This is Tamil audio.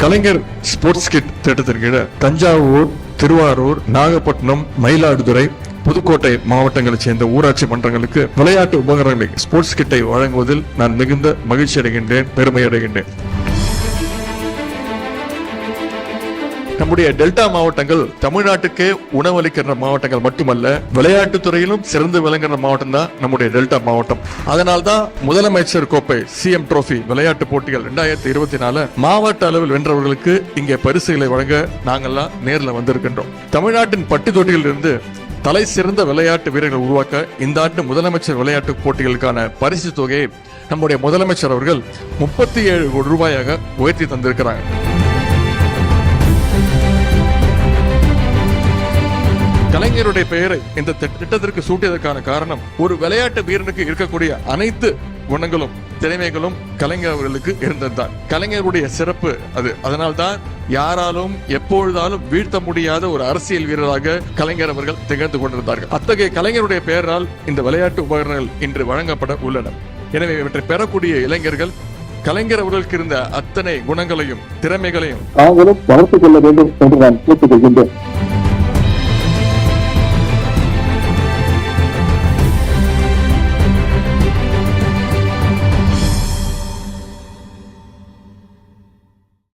கலைஞர் ஸ்போர்ட்ஸ் கிட் திட்டத்தின் தஞ்சாவூர் திருவாரூர் நாகப்பட்டினம் மயிலாடுதுறை புதுக்கோட்டை மாவட்டங்களைச் சேர்ந்த ஊராட்சி மன்றங்களுக்கு விளையாட்டு உபகரணங்களை ஸ்போர்ட்ஸ் கிட்டை வழங்குவதில் நான் மிகுந்த மகிழ்ச்சி அடைகின்றேன் பெருமை அடைகின்றேன் நம்முடைய டெல்டா மாவட்டங்கள் தமிழ்நாட்டுக்கே உணவளிக்கிற மாவட்டங்கள் மட்டுமல்ல விளையாட்டுத் துறையிலும் சிறந்து விளங்குகிற மாவட்டம் தான் நம்முடைய டெல்டா மாவட்டம். அதனால் தான் முதலமைச்சர் கோப்பை சிஎம் ட்ரோஃபி விளையாட்டு போட்டிகள் ரெண்டாயிரத்தி இருபத்தி நாலு மாவட்ட அளவில் வென்றவர்களுக்கு இங்கே பரிசுகளை வழங்க நாங்கெல்லாம் நேரில் வந்திருக்கின்றோம். தமிழ்நாட்டின் பட்டி தொட்டியிலிருந்து தலை சிறந்த விளையாட்டு வீரர்கள் உருவாக்க இந்த ஆண்டு முதலமைச்சர் விளையாட்டு போட்டிகளுக்கான பரிசு தொகையை நம்முடைய முதலமைச்சர் அவர்கள் முப்பத்தி ஏழு கோடி ரூபாயாக உயர்த்தி தந்திருக்கிறாங்க கலைஞருடைய பெயரை இந்த திட்டத்திற்கு சூட்டியதற்கான காரணம் ஒரு விளையாட்டு வீரனுக்கு இருக்கக்கூடிய அனைத்து குணங்களும் திறமைகளும் கலைஞர் அவர்களுக்கு இருந்ததுதான். கலைஞருடைய சிறப்பு அது. அதனால்தான் யாராலும் எப்பொழுதாலும் வீழ்த்த முடியாத ஒரு அரசியல் வீரராக கலைஞர் அவர்கள் திகழ்ந்து கொண்டிருந்தார்கள். அத்தகைய கலைஞருடைய பெயரால் இந்த விளையாட்டு உபகரணங்கள் இன்று வழங்கப்பட உள்ளன. எனவே இவற்றை பெறக்கூடிய இளைஞர்கள் கலைஞர் அவர்களுக்கு இருந்த அத்தனை குணங்களையும் திறமைகளையும் நாங்களும் வளர்த்துக் கொள்ள வேண்டும் என்று நான் கேட்டுக்கொள்கின்றேன்.